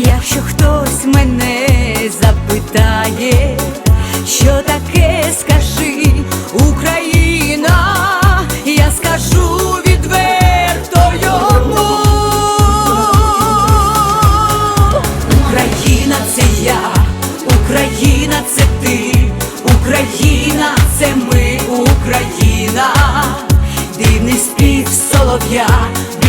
якщо хтось мене запитає, що таке скажи Україна, я скажу відверто йому Україна це я, Україна це ти, Україна це ми, Україна, дивний спів солов'я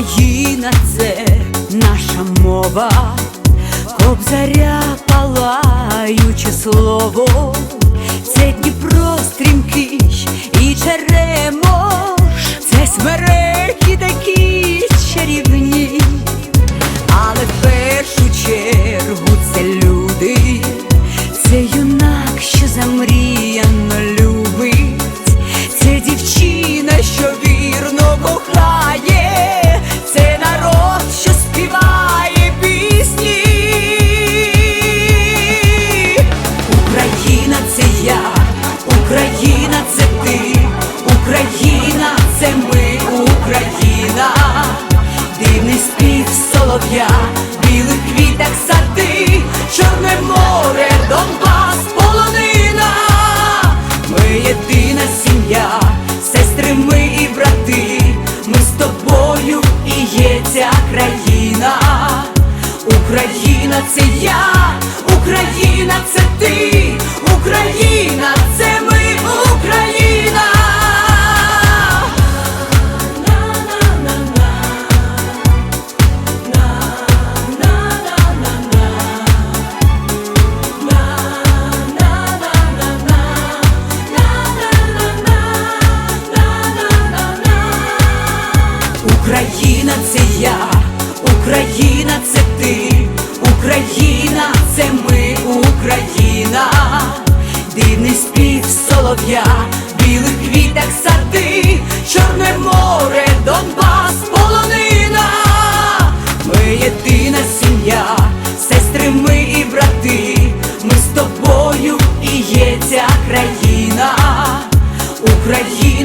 Україна це наша мова, кобзаря палаюче слово, це Дніпро стрімкий і Черемош, це смереки дивний спів солов'я, білих квіток сади, Чорне море, Донбас,